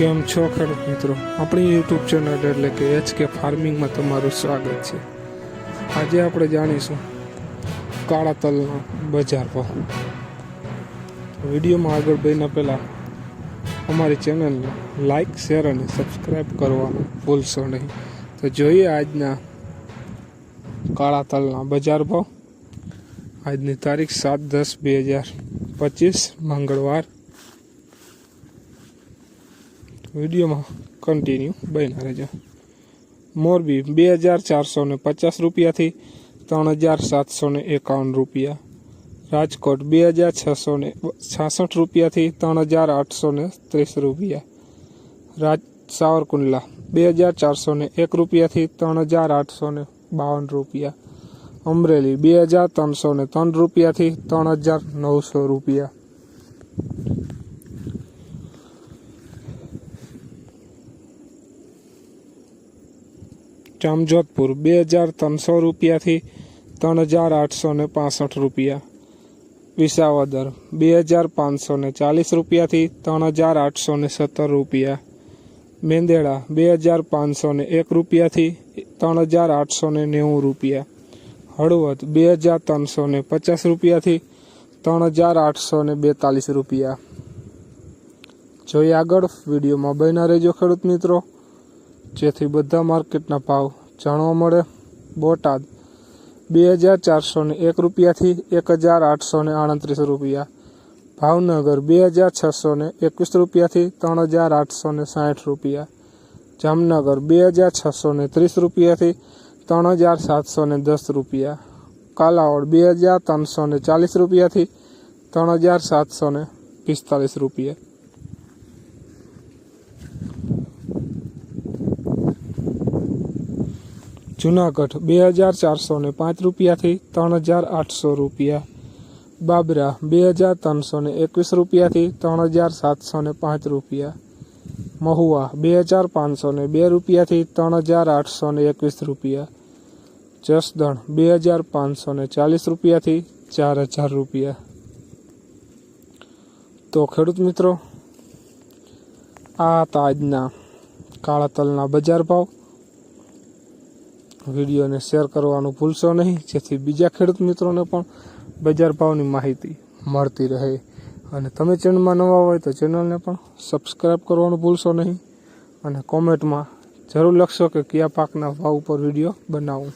કેમ છો ખેડૂત મિત્રો? આપણી યુટ્યુબ ચેનલ એટલે કે એચ કે ફાર્મિંગમાં તમારું સ્વાગત છે. આજે આપણે જાણીશું કાળા તલનો બજાર ભાવ. વિડીયોમાં આગળ બન્યા પહેલાં અમારી ચેનલને લાઈક શેર અને સબસ્ક્રાઈબ કરવાનું ભૂલશો નહીં. તો જોઈએ આજના કાળા તલના બજાર ભાવ. આજની તારીખ સાત દસ બે હજાર પચીસ, મંગળવાર વિડીયોમાં કન્ટિન્યુ બન્યા રહેજો. મોરબી બે હજાર ચારસો ને પચાસ રૂપિયાથી ત્રણ હજાર સાતસો ને એકાવન રૂપિયા. રાજકોટ બે હજાર છસો ને છાસઠ રૂપિયાથી ત્રણ હજાર આઠસો ને ત્રીસ રૂપિયા. રાજ સાવરકુંડલા બે હજાર ચારસો ને એક રૂપિયાથી ત્રણ હજાર આઠસો ને બાવન રૂપિયા. અમરેલી બે હજાર ત્રણસો ને ત્રણ રૂપિયાથી ત્રણ હજાર નવસો રૂપિયા. જામજોધપુર બે હજાર ત્રણસો રૂપિયાથી ત્રણ હજાર આઠસો ને પાસઠ રૂપિયા. વિસાવદર બે હજાર પાંચસો ને ચાલીસ રૂપિયાથી ત્રણ હજાર આઠસો ને સત્તર રૂપિયા. મેંદેડા બે હજાર પાંચસો ને એક રૂપિયાથી ત્રણ હજાર આઠસો ને નેવું રૂપિયા. હળવદ બે હજાર ત્રણસો ને પચાસ રૂપિયાથી ત્રણ હજાર આઠસો ને બેતાલીસ રૂપિયા. જોઈએ આગળ વિડીયોમાં બન્યા રહેજો ખેડૂત મિત્રો. જેથી બધા માર્કેટના ભાવ જાણવા મળે. બોટાદ, બે હજાર ચારસો ને એક રૂપિયાથી એક હજાર આઠસો ને આડત્રીસ રૂપિયા. ભાવનગર, બે હજાર છસો ને એકવીસ રૂપિયાથી ત્રણ હજાર આઠસો ને સાઠ રૂપિયા. જામનગર, બે હજાર છસો ને ત્રીસ રૂપિયાથી ત્રણ હજાર સાતસો ને દસ રૂપિયા. કાલાવડ, બે હજાર ત્રણસો ને ચાલીસ રૂપિયાથી ત્રણ હજાર સાતસો ને પિસ્તાલીસ રૂપિયા. જુનાગઢ બે હજાર ચારસો ને પાંચ રૂપિયાથી ત્રણ હજાર આઠસો રૂપિયા. બાબરા બે હજાર ત્રણસો ને એકવીસ રૂપિયાથી ત્રણ હજાર સાતસો ને પાંચ રૂપિયા. મહુવા બે હજાર પાંચસો ને બે રૂપિયાથી ત્રણ હજાર આઠસો ને એકવીસ રૂપિયા. જસદણ બે હજાર પાંચસો ને ચાલીસ રૂપિયાથી ચાર હજાર રૂપિયા. તો ખેડૂત મિત્રો, આ હતા આજના કાળા તલના બજાર ભાવ. વિડીયોને શેર કરવાનું ભૂલશો નહીં. જેથી બીજા ખેડૂત મિત્રોને પણ બજાર ભાવની માહિતી મળતી રહે. અને તમે ચેનલમાં નવા હોય તો ચેનલને પણ સબસ્ક્રાઈબ કરવાનું ભૂલશો નહીં. અને કોમેન્ટમાં જરૂર લખશો કે કયા પાકના ભાવ ઉપર વીડિયો બનાવું.